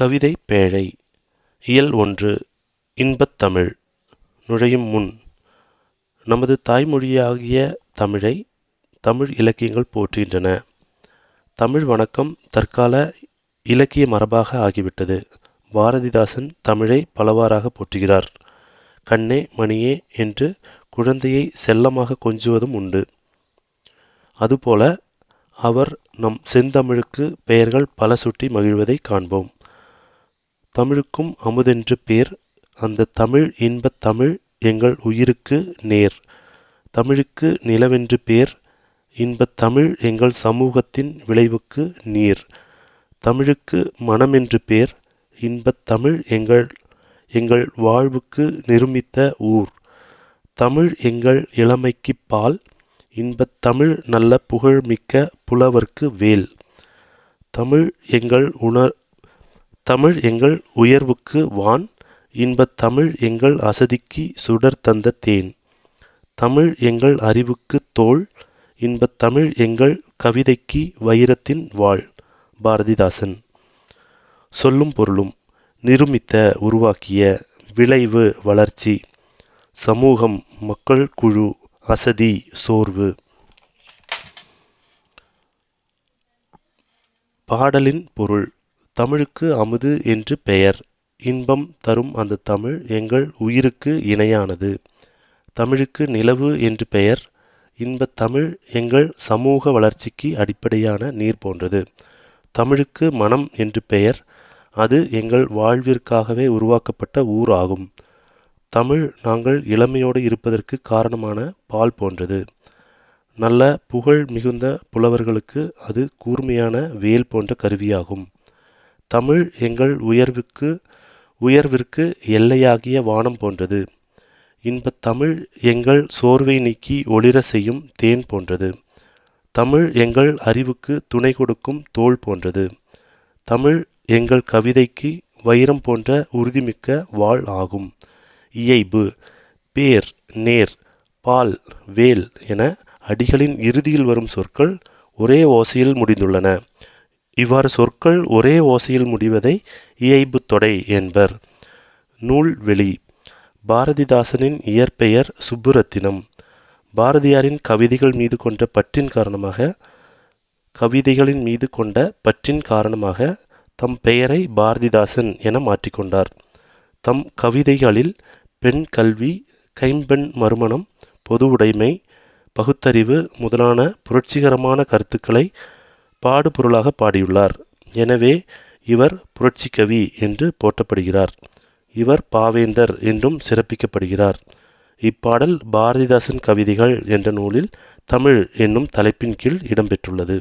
கவிதை பேழை. இயல் ஒன்று இன்பத்தமிழ் நுழையும் முன். நமது தாய்மொழியாகிய தமிழை தமிழ் இலக்கியங்கள் போற்றுகின்றன. தமிழ் வணக்கம் தற்கால இலக்கிய மரபாக ஆகிவிட்டது. பாரதிதாசன் தமிழை பலவாறாக போற்றுகிறார். கண்ணே மணியே என்று குழந்தையை செல்லமாக கொஞ்சுவதும் உண்டு. அதுபோல அவர் நம் செந்தமிழுக்கு பெயர்கள் பல சுட்டி மகிழ்வதை காண்போம். தமிழுக்கும் அமுதென்று பேர். அந்த தமிழ் இன்பத் தமிழ் எங்கள் உயிருக்கு நேர். தமிழுக்கு நிலவென்று பேர். இன்பத் தமிழ் எங்கள் சமூகத்தின் விளைவுக்கு நீர். தமிழுக்கு மனமென்று பேர். இன்பத் தமிழ் எங்கள் எங்கள் வாழ்வுக்கு நிருமித்த ஊர். தமிழ் எங்கள் இளமைக்கு பால். இன்பத் தமிழ் நல்ல புகழ்மிக்க புலவர்க்கு வேல். தமிழ் எங்கள் உணர் தமிழ் எங்கள் உயர்வுக்கு வான் இன்பத் தமிழ் எங்கள் அசதிக்கு சுடர் தந்த தேன். தமிழ் எங்கள் அறிவுக்கு தோல் இன்பத் தமிழ் எங்கள் கவிதைக்கு வைரத்தின் வாள். பாரதிதாசன். சொல்லும் பொருளும் நிருமித்த உருவாக்கிய விளைவு வளர்ச்சி சமூகம் மக்கள் குழு அசதி சோர்வு. பாடலின் பொருள் தமிழுக்கு அமுது என்று பெயர். இன்பம் தரும் அந்த தமிழ் எங்கள் உயிருக்கு இணையானது. தமிழுக்கு நிலவு என்று பெயர். இன்பத் தமிழ் எங்கள் சமூக வளர்ச்சிக்கு அடிப்படையான நீர் போன்றது. தமிழுக்கு மனம் என்று பெயர். அது எங்கள் வாழ்விற்காகவே உருவாக்கப்பட்ட ஊர் ஆகும். தமிழ் நாங்கள் இளமையோடு இருப்பதற்கு காரணமான பால் போன்றது. நல்ல புகழ் மிகுந்த புலவர்களுக்கு அது கூர்மையான வேல் போன்ற கருவியாகும். தமிழ் எங்கள் உயர்வுக்கு உயர்விற்கு எல்லையாகிய வானம் போன்றது. இன்பத் தமிழ் எங்கள் சோர்வை நீக்கி ஒளிர செய்யும் தேன் போன்றது. தமிழ் எங்கள் அறிவுக்கு துணை கொடுக்கும் தோல் போன்றது. தமிழ் எங்கள் கவிதைக்கு வைரம் போன்ற உறுதிமிக்க வாழ் ஆகும். இயைபு பேர் நேர் பால் வேல் என அடிகளின் இறுதியில் வரும் சொற்கள் ஒரே ஓசையில் முடிந்துள்ளன. இவ்வாறு சொற்கள் ஒரே ஓசையில் முடிவதை இயைபு தொடை என்பர். நூல் வெளி பாரதிதாசனின் இயற்பெயர் சுப்புரத்தினம். பாரதியாரின் கவிதைகள் மீது கொண்ட பற்றின் காரணமாக கவிதைகளின் மீது கொண்ட பற்றின் காரணமாக தம் பெயரை பாரதிதாசன் என மாற்றிக்கொண்டார். தம் கவிதைகளில் பெண் கல்வி கைம்பெண் மறுமணம் பொது உடைமை பகுத்தறிவு முதலான புரட்சிகரமான கருத்துக்களை பாடுபொருளாக பாடியுள்ளார். எனவே இவர் புரட்சிக்கவி என்று போற்றப்படுகிறார். இவர் பாவேந்தர் என்றும் சிறப்பிக்கப்படுகிறார். இப்பாடல் பாரதிதாசன் கவிதைகள் என்ற நூலில் தமிழ் என்னும் தலைப்பின் கீழ் இடம்பெற்றுள்ளது.